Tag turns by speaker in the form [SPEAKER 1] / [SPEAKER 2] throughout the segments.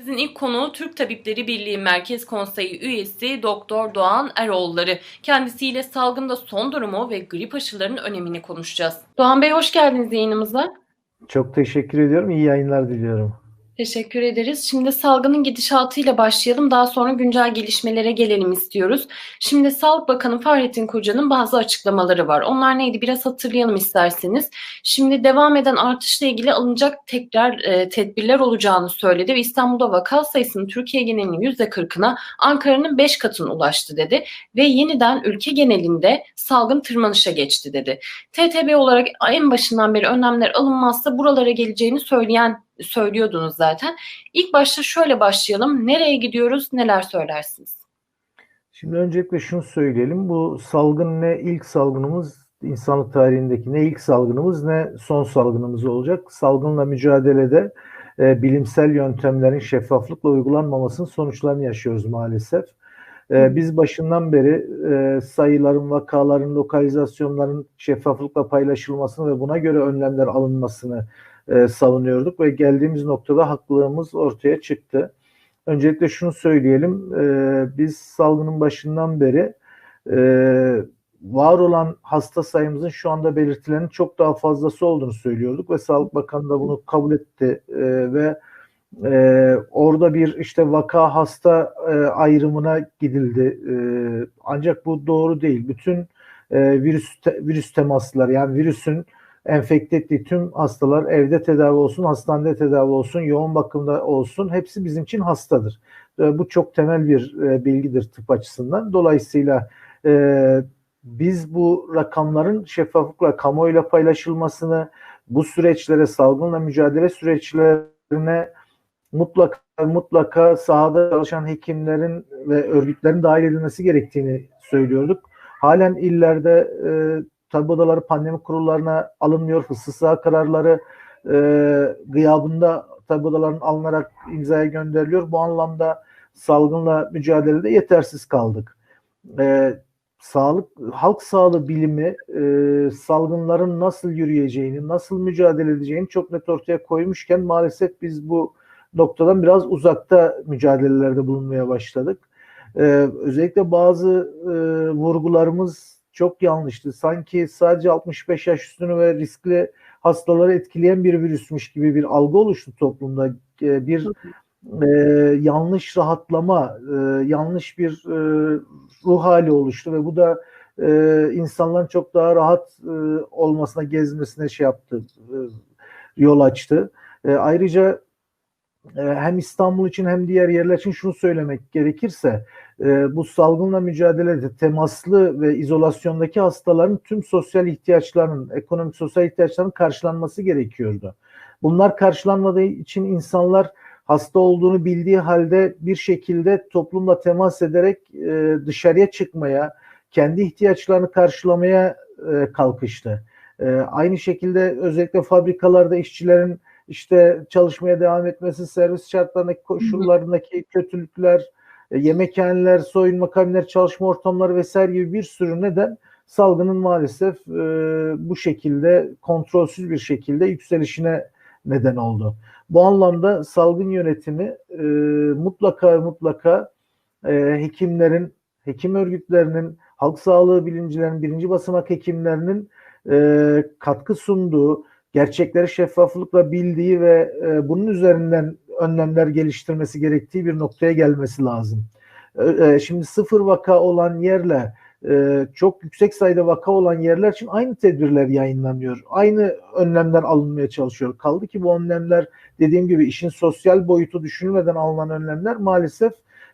[SPEAKER 1] Sizin ilk konu Türk Tabipleri Birliği Merkez Konseyi üyesi Doktor Doğan Eroğulları. Kendisiyle salgında son durumu ve grip aşılarının önemini konuşacağız. Doğan Bey hoş geldiniz yayınımıza.
[SPEAKER 2] Çok teşekkür ediyorum. İyi yayınlar diliyorum.
[SPEAKER 1] Teşekkür ederiz. Şimdi salgının gidişatıyla başlayalım. Daha sonra güncel gelişmelere gelelim istiyoruz. Şimdi Sağlık Bakanı Fahrettin Koca'nın bazı açıklamaları var. Onlar neydi? Biraz hatırlayalım isterseniz. Şimdi devam eden artışla ilgili alınacak tekrar e, tedbirler olacağını söyledi ve İstanbul'da vaka sayısının Türkiye genelinin %40'ına Ankara'nın 5 katına ulaştı dedi ve yeniden ülke genelinde salgın tırmanışa geçti dedi. TTB olarak en başından beri önlemler alınmazsa buralara geleceğini söyleyen söylüyordunuz zaten. İlk başta şöyle başlayalım. Nereye gidiyoruz? Neler söylersiniz?
[SPEAKER 2] Şimdi öncelikle şunu söyleyelim. Bu salgın ne ilk salgınımız insanlık tarihindeki ne ilk salgınımız ne son salgınımız olacak. Salgınla mücadelede e, bilimsel yöntemlerin şeffaflıkla uygulanmamasının sonuçlarını yaşıyoruz maalesef. E, biz başından beri e, sayıların, vakaların, lokalizasyonların şeffaflıkla paylaşılmasını ve buna göre önlemler alınmasını e, savunuyorduk ve geldiğimiz noktada haklılığımız ortaya çıktı. Öncelikle şunu söyleyelim, e, biz salgının başından beri e, var olan hasta sayımızın şu anda belirtilenin çok daha fazlası olduğunu söylüyorduk ve Sağlık Bakanı da bunu kabul etti e, ve e, orada bir işte vaka hasta e, ayrımına gidildi. E, ancak bu doğru değil. Bütün e, virüs te, virüs temasları yani virüsün enfekte ettiği tüm hastalar evde tedavi olsun, hastanede tedavi olsun, yoğun bakımda olsun hepsi bizim için hastadır. Bu çok temel bir e, bilgidir tıp açısından. Dolayısıyla e, biz bu rakamların şeffaflıkla kamuoyuyla paylaşılmasını, bu süreçlere, salgınla mücadele süreçlerine mutlaka mutlaka sahada çalışan hekimlerin ve örgütlerin dahil edilmesi gerektiğini söylüyorduk. Halen illerde e, tabi odaları pandemi kurullarına alınmıyor. Fısılsız kararları e, gıyabında tabi odaların alınarak imzaya gönderiliyor. Bu anlamda salgınla mücadelede yetersiz kaldık. E, sağlık halk sağlığı bilimi e, salgınların nasıl yürüyeceğini, nasıl mücadele edeceğini çok net ortaya koymuşken maalesef biz bu noktadan biraz uzakta mücadelelerde bulunmaya başladık. E, özellikle bazı e, vurgularımız çok yanlıştı. Sanki sadece 65 yaş üstünü ve riskli hastaları etkileyen bir virüsmüş gibi bir algı oluştu toplumda. E, bir e, yanlış rahatlama, e, yanlış bir e, ruh hali oluştu ve bu da e, insanların çok daha rahat e, olmasına, gezmesine şey yaptı, e, yol açtı. E, ayrıca hem İstanbul için hem diğer yerler için şunu söylemek gerekirse e, bu salgınla mücadelede temaslı ve izolasyondaki hastaların tüm sosyal ihtiyaçlarının, ekonomik sosyal ihtiyaçlarının karşılanması gerekiyordu. Bunlar karşılanmadığı için insanlar hasta olduğunu bildiği halde bir şekilde toplumla temas ederek e, dışarıya çıkmaya, kendi ihtiyaçlarını karşılamaya e, kalkıştı. Aynı şekilde özellikle fabrikalarda işçilerin işte çalışmaya devam etmesi, servis şartlarındaki koşullarındaki kötülükler, e, yemekhaneler, soyunma kabinleri, çalışma ortamları vesaire gibi bir sürü neden salgının maalesef e, bu şekilde kontrolsüz bir şekilde yükselişine neden oldu. Bu anlamda salgın yönetimi e, mutlaka mutlaka e, hekimlerin, hekim örgütlerinin, halk sağlığı bilimcilerinin, birinci basamak hekimlerinin e, katkı sunduğu, gerçekleri şeffaflıkla bildiği ve e, bunun üzerinden önlemler geliştirmesi gerektiği bir noktaya gelmesi lazım. E, e, şimdi sıfır vaka olan yerle e, çok yüksek sayıda vaka olan yerler için aynı tedbirler yayınlanıyor. Aynı önlemler alınmaya çalışıyor. Kaldı ki bu önlemler dediğim gibi işin sosyal boyutu düşünülmeden alınan önlemler maalesef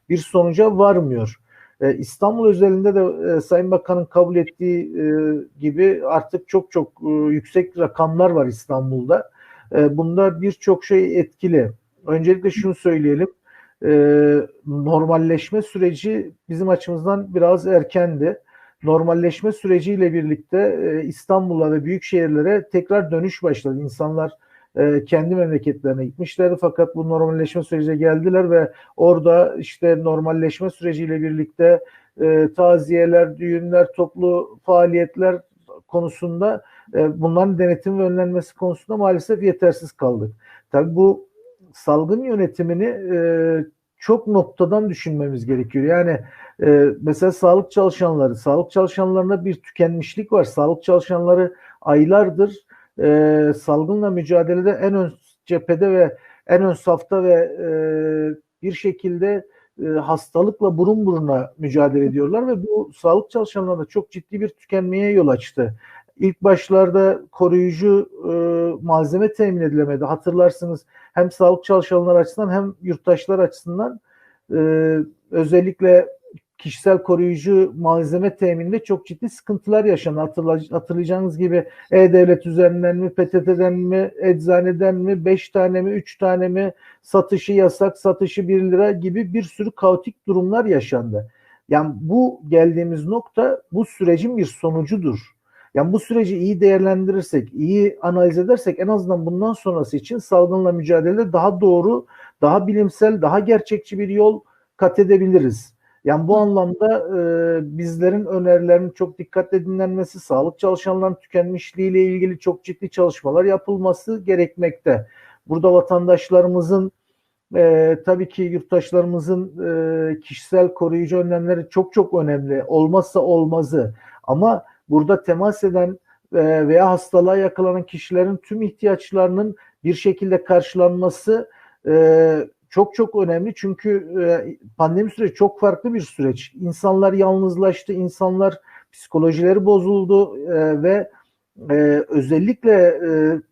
[SPEAKER 2] bir sonuca varmıyor. E, İstanbul özelinde de e, Sayın Bakan'ın kabul ettiği e, gibi artık çok çok e, yüksek rakamlar var İstanbul'da. E, bunda birçok şey etkili. Öncelikle şunu söyleyelim. E, normalleşme süreci bizim açımızdan biraz erkendi. Normalleşme süreciyle birlikte e, İstanbul'a ve büyük şehirlere tekrar dönüş başladı. İnsanlar e, kendi memleketlerine gitmişlerdi fakat bu normalleşme sürecine geldiler ve orada işte normalleşme süreciyle birlikte e, taziyeler, düğünler, toplu faaliyetler konusunda e, bunların denetim ve önlenmesi konusunda maalesef yetersiz kaldık. Tabii bu salgın yönetimini çok noktadan düşünmemiz gerekiyor. Yani mesela sağlık çalışanları, sağlık çalışanlarında bir tükenmişlik var. Sağlık çalışanları aylardır e, salgınla mücadelede en ön cephede ve en ön safta ve e, bir şekilde e, hastalıkla burun buruna mücadele ediyorlar ve bu sağlık çalışanlarında çok ciddi bir tükenmeye yol açtı. İlk başlarda koruyucu e, malzeme temin edilemedi. Hatırlarsınız hem sağlık çalışanları açısından hem yurttaşlar açısından e, özellikle kişisel koruyucu malzeme temininde çok ciddi sıkıntılar yaşandı. Hatırlayacağınız gibi E-Devlet üzerinden mi, PTT'den mi, eczaneden mi, 5 tane mi, 3 tane mi, satışı yasak, satışı 1 lira gibi bir sürü kaotik durumlar yaşandı. Yani bu geldiğimiz nokta bu sürecin bir sonucudur. Yani bu süreci iyi değerlendirirsek, iyi analiz edersek en azından bundan sonrası için salgınla mücadelede daha doğru, daha bilimsel, daha gerçekçi bir yol kat edebiliriz. Yani bu anlamda e, bizlerin önerilerinin çok dikkatle dinlenmesi, sağlık çalışanlarının tükenmişliği ile ilgili çok ciddi çalışmalar yapılması gerekmekte. Burada vatandaşlarımızın e, tabii ki yurttaşlarımızın e, kişisel koruyucu önlemleri çok çok önemli. Olmazsa olmazı. Ama burada temas eden e, veya hastalığa yakalanan kişilerin tüm ihtiyaçlarının bir şekilde karşılanması e, çok çok önemli çünkü e, pandemi süreci çok farklı bir süreç. İnsanlar yalnızlaştı, insanlar psikolojileri bozuldu e, ve e, özellikle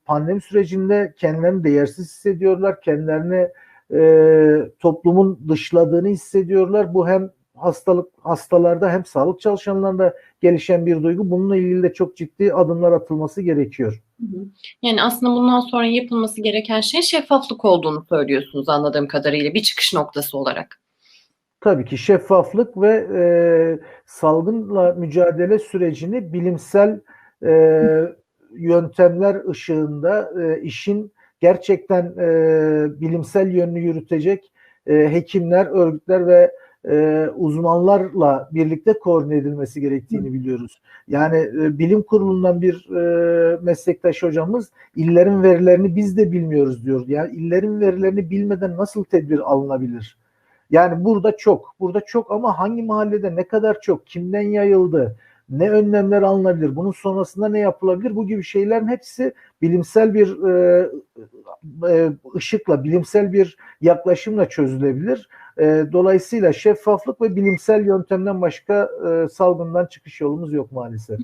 [SPEAKER 2] pandemi sürecinde kendilerini değersiz hissediyorlar, kendilerini toplumun dışladığını hissediyorlar. Bu hem hastalık hastalarda hem sağlık çalışanlarında gelişen bir duygu. Bununla ilgili de çok ciddi adımlar atılması gerekiyor.
[SPEAKER 1] Yani aslında bundan sonra yapılması gereken şey şeffaflık olduğunu söylüyorsunuz anladığım kadarıyla bir çıkış noktası olarak.
[SPEAKER 2] Tabii ki şeffaflık ve e, salgınla mücadele sürecini bilimsel e, yöntemler ışığında e, işin gerçekten e, bilimsel yönünü yürütecek e, hekimler, örgütler ve e, uzmanlarla birlikte koordine edilmesi gerektiğini biliyoruz. Yani e, bilim kurulundan bir e, meslektaş hocamız illerin verilerini biz de bilmiyoruz diyor. Yani illerin verilerini bilmeden nasıl tedbir alınabilir? Yani burada çok, burada çok ama hangi mahallede ne kadar çok, kimden yayıldı, ne önlemler alınabilir, bunun sonrasında ne yapılabilir? Bu gibi şeylerin hepsi bilimsel bir e, e, ışıkla, bilimsel bir yaklaşımla çözülebilir. E, dolayısıyla şeffaflık ve bilimsel yöntemden başka e, salgından çıkış yolumuz yok maalesef.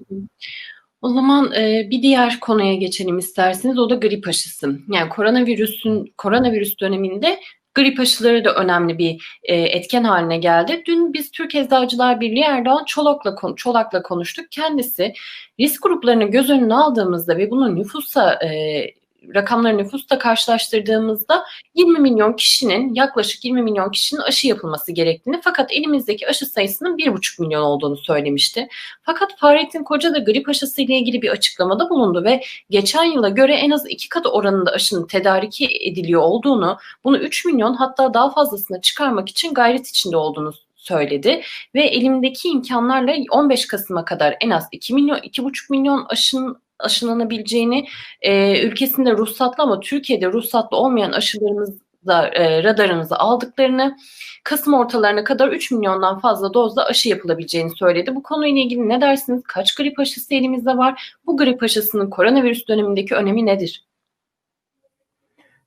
[SPEAKER 1] O zaman e, bir diğer konuya geçelim isterseniz. O da grip aşısı. Yani koronavirüsün koronavirüs döneminde grip aşıları da önemli bir e, etken haline geldi. Dün biz Türk Eczacılar Birliği Erdoğan Çolak'la Çolak'la konuştuk. Kendisi risk gruplarını göz önüne aldığımızda ve bunu nüfusa e, rakamları nüfusla karşılaştırdığımızda 20 milyon kişinin yaklaşık 20 milyon kişinin aşı yapılması gerektiğini fakat elimizdeki aşı sayısının 1,5 milyon olduğunu söylemişti. Fakat Fahrettin Koca da grip aşısı ile ilgili bir açıklamada bulundu ve geçen yıla göre en az iki kat oranında aşının tedariki ediliyor olduğunu, bunu 3 milyon hatta daha fazlasına çıkarmak için gayret içinde olduğunu söyledi ve elimdeki imkanlarla 15 Kasım'a kadar en az 2 milyon 2,5 milyon aşının aşılanabileceğini e, ülkesinde ruhsatlı ama Türkiye'de ruhsatlı olmayan aşılarımız da e, radarınızı aldıklarını Kasım ortalarına kadar 3 milyondan fazla dozda aşı yapılabileceğini söyledi. Bu konuyla ilgili ne dersiniz? Kaç grip aşısı elimizde var? Bu grip aşısının koronavirüs dönemindeki önemi nedir?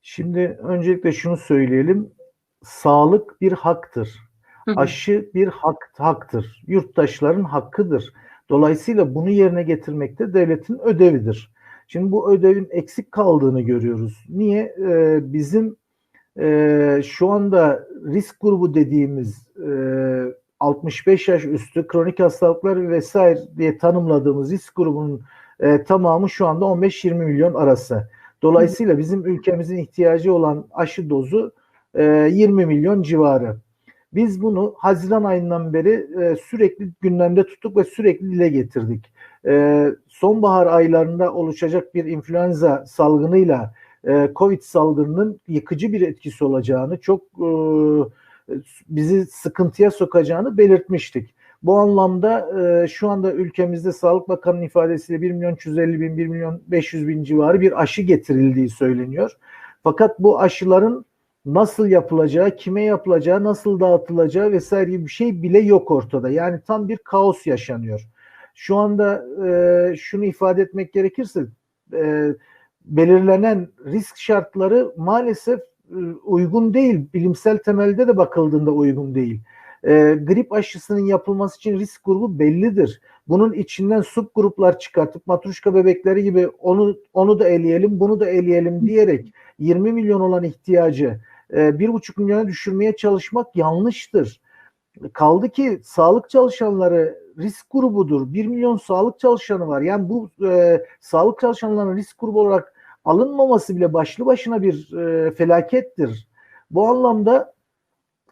[SPEAKER 2] Şimdi öncelikle şunu söyleyelim. Sağlık bir haktır. Hı hı. Aşı bir hak, haktır. Yurttaşların hakkıdır. Dolayısıyla bunu yerine getirmek de devletin ödevidir. Şimdi bu ödevin eksik kaldığını görüyoruz. Niye? Ee, bizim e, şu anda risk grubu dediğimiz e, 65 yaş üstü kronik hastalıklar vesaire diye tanımladığımız risk grubunun e, tamamı şu anda 15-20 milyon arası. Dolayısıyla bizim ülkemizin ihtiyacı olan aşı dozu e, 20 milyon civarı. Biz bunu Haziran ayından beri e, sürekli gündemde tuttuk ve sürekli dile getirdik. E, sonbahar aylarında oluşacak bir influenza salgınıyla e, Covid salgınının yıkıcı bir etkisi olacağını, çok e, bizi sıkıntıya sokacağını belirtmiştik. Bu anlamda e, şu anda ülkemizde Sağlık Bakanı'nın ifadesiyle 1 milyon 350 bin, 1 milyon 500 bin civarı bir aşı getirildiği söyleniyor. Fakat bu aşıların nasıl yapılacağı, kime yapılacağı, nasıl dağıtılacağı vesaire gibi bir şey bile yok ortada. Yani tam bir kaos yaşanıyor. Şu anda e, şunu ifade etmek gerekirse e, belirlenen risk şartları maalesef e, uygun değil. Bilimsel temelde de bakıldığında uygun değil. E, grip aşısının yapılması için risk grubu bellidir. Bunun içinden subgruplar çıkartıp matruşka bebekleri gibi onu onu da eleyelim, bunu da eleyelim diyerek 20 milyon olan ihtiyacı bir buçuk milyona düşürmeye çalışmak yanlıştır. Kaldı ki sağlık çalışanları risk grubudur. 1 milyon sağlık çalışanı var. Yani bu e, sağlık çalışanlarının risk grubu olarak alınmaması bile başlı başına bir e, felakettir. Bu anlamda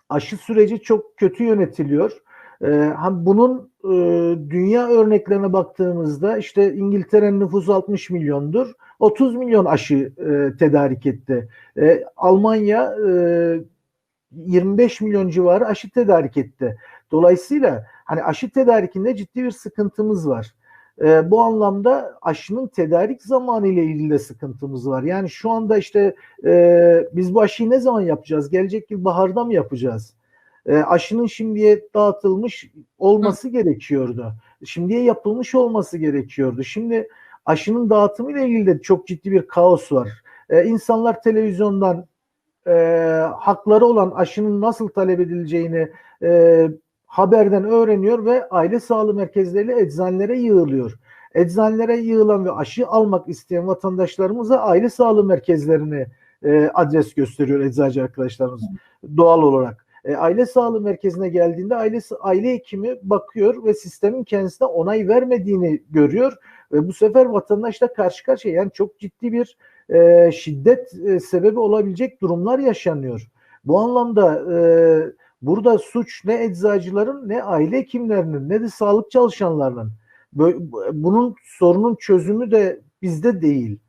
[SPEAKER 2] aşı süreci çok kötü yönetiliyor. E, bunun e, dünya örneklerine baktığımızda işte İngiltere'nin nüfusu 60 milyondur. 30 milyon aşı e, tedarik etti. E, Almanya e, 25 milyon civarı aşı tedarik etti. Dolayısıyla hani aşı tedarikinde ciddi bir sıkıntımız var. E, bu anlamda aşının tedarik zamanı ile ilgili de sıkıntımız var. Yani şu anda işte e, biz bu aşıyı ne zaman yapacağız? Gelecek yıl baharda mı yapacağız? E, aşının şimdiye dağıtılmış olması Hı. gerekiyordu. Şimdiye yapılmış olması gerekiyordu. Şimdi aşının dağıtımı ile ilgili de çok ciddi bir kaos var. E, insanlar televizyondan e, hakları olan aşının nasıl talep edileceğini e, haberden öğreniyor ve aile sağlığı merkezleriyle eczanelere yığılıyor. Eczanelere yığılan ve aşı almak isteyen vatandaşlarımıza aile sağlığı merkezlerini e, adres gösteriyor eczacı arkadaşlarımız doğal olarak. E, aile sağlığı merkezine geldiğinde aile aile hekimi bakıyor ve sistemin kendisine onay vermediğini görüyor ve bu sefer vatandaşla karşı karşıya yani çok ciddi bir e, şiddet e, sebebi olabilecek durumlar yaşanıyor. Bu anlamda e, burada suç ne eczacıların ne aile hekimlerinin ne de sağlık çalışanlarının. Bunun sorunun çözümü de bizde değil.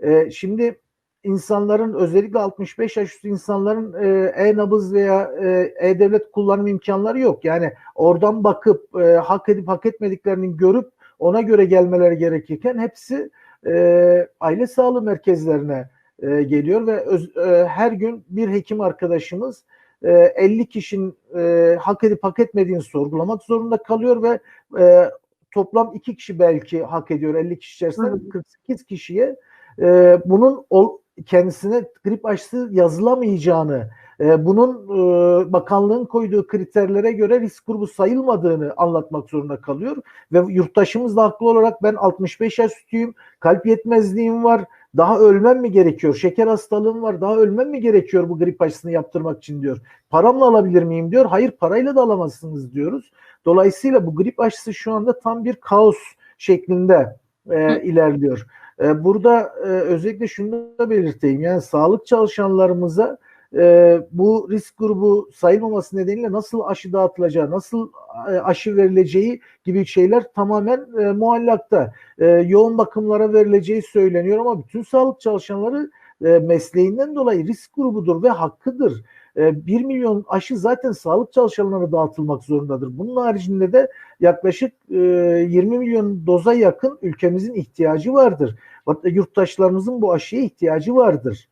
[SPEAKER 2] E, şimdi insanların özellikle 65 yaş üstü insanların e, e-nabız veya e, e-devlet kullanım imkanları yok. Yani oradan bakıp e, hak edip hak etmediklerini görüp ona göre gelmeleri gerekirken hepsi e, aile sağlığı merkezlerine e, geliyor ve öz, e, her gün bir hekim arkadaşımız e, 50 kişinin e, hak edip hak etmediğini sorgulamak zorunda kalıyor ve e, toplam iki kişi belki hak ediyor 50 kişi içerisinde 48 kişiye e, bunun ol, kendisine grip aşısı yazılamayacağını, e, bunun e, bakanlığın koyduğu kriterlere göre risk grubu sayılmadığını anlatmak zorunda kalıyor. Ve yurttaşımız da haklı olarak ben 65 yaş üstüyüm, kalp yetmezliğim var, daha ölmem mi gerekiyor? Şeker hastalığım var, daha ölmem mi gerekiyor bu grip aşısını yaptırmak için diyor. Paramla alabilir miyim diyor. Hayır parayla da alamazsınız diyoruz. Dolayısıyla bu grip aşısı şu anda tam bir kaos şeklinde e, ilerliyor. E, burada e, özellikle şunu da belirteyim. Yani sağlık çalışanlarımıza e, bu risk grubu sayılmaması nedeniyle nasıl aşı dağıtılacağı, nasıl e, aşı verileceği gibi şeyler tamamen e, muallakta. E, yoğun bakımlara verileceği söyleniyor ama bütün sağlık çalışanları e, mesleğinden dolayı risk grubudur ve hakkıdır. 1 milyon aşı zaten sağlık çalışanlarına dağıtılmak zorundadır. Bunun haricinde de yaklaşık 20 milyon doza yakın ülkemizin ihtiyacı vardır. Yurttaşlarımızın bu aşıya ihtiyacı vardır.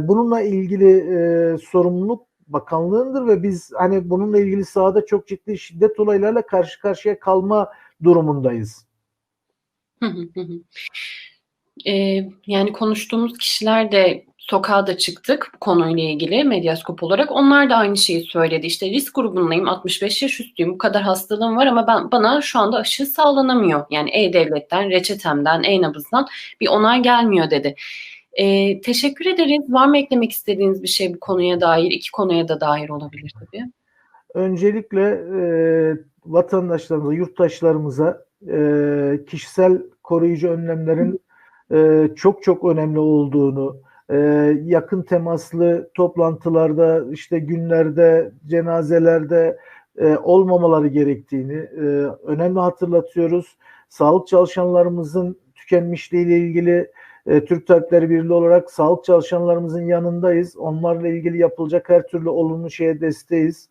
[SPEAKER 2] Bununla ilgili sorumluluk bakanlığındır ve biz hani bununla ilgili sahada çok ciddi şiddet olaylarla karşı karşıya kalma durumundayız.
[SPEAKER 1] Ee, yani konuştuğumuz kişiler de sokağa da çıktık bu konuyla ilgili medyaskop olarak. Onlar da aynı şeyi söyledi. İşte risk grubundayım, 65 yaş üstüyüm, bu kadar hastalığım var ama ben bana şu anda aşı sağlanamıyor. Yani E-Devlet'ten, reçetemden, E-Nabız'dan bir onay gelmiyor dedi. Ee, teşekkür ederiz. Var mı eklemek istediğiniz bir şey bu konuya dair? İki konuya da dair olabilir tabii.
[SPEAKER 2] Öncelikle e, vatandaşlarımıza, yurttaşlarımıza e, kişisel koruyucu önlemlerin e, çok çok önemli olduğunu, e, yakın temaslı toplantılarda, işte günlerde, cenazelerde e, olmamaları gerektiğini önemli hatırlatıyoruz. Sağlık çalışanlarımızın tükenmişliği ile ilgili e, Türk Tabipleri Birliği olarak sağlık çalışanlarımızın yanındayız. Onlarla ilgili yapılacak her türlü olumlu şeye desteğiz.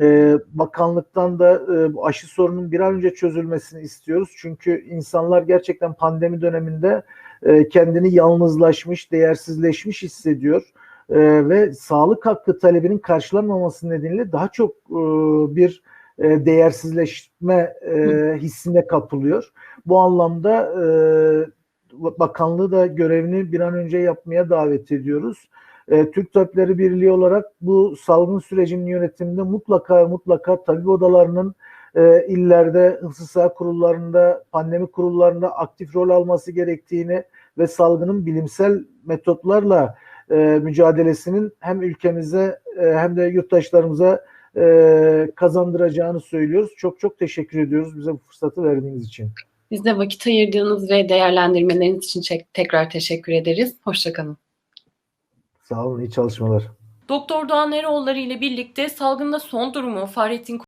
[SPEAKER 2] E, bakanlıktan da e, bu aşı sorunun bir an önce çözülmesini istiyoruz. Çünkü insanlar gerçekten pandemi döneminde e, kendini yalnızlaşmış, değersizleşmiş hissediyor. e, ve sağlık hakkı talebinin karşılanmaması nedeniyle daha çok e, bir e, değersizleşme e, hissine kapılıyor. Bu anlamda e, bakanlığı da görevini bir an önce yapmaya davet ediyoruz. E, Türk Tabipleri Birliği olarak bu salgın sürecinin yönetiminde mutlaka mutlaka tabip odalarının e, illerde, hıfzı kurullarında, pandemi kurullarında aktif rol alması gerektiğini ve salgının bilimsel metotlarla e, mücadelesinin hem ülkemize e, hem de yurttaşlarımıza e, kazandıracağını söylüyoruz. Çok çok teşekkür ediyoruz bize bu fırsatı verdiğiniz için.
[SPEAKER 1] Biz de vakit ayırdığınız ve değerlendirmeleriniz için tekrar teşekkür ederiz. Hoşçakalın.
[SPEAKER 2] Sağ olun, iyi çalışmalar.
[SPEAKER 1] Doktor Doğan Eroğulları ile birlikte salgında son durumu Fahrettin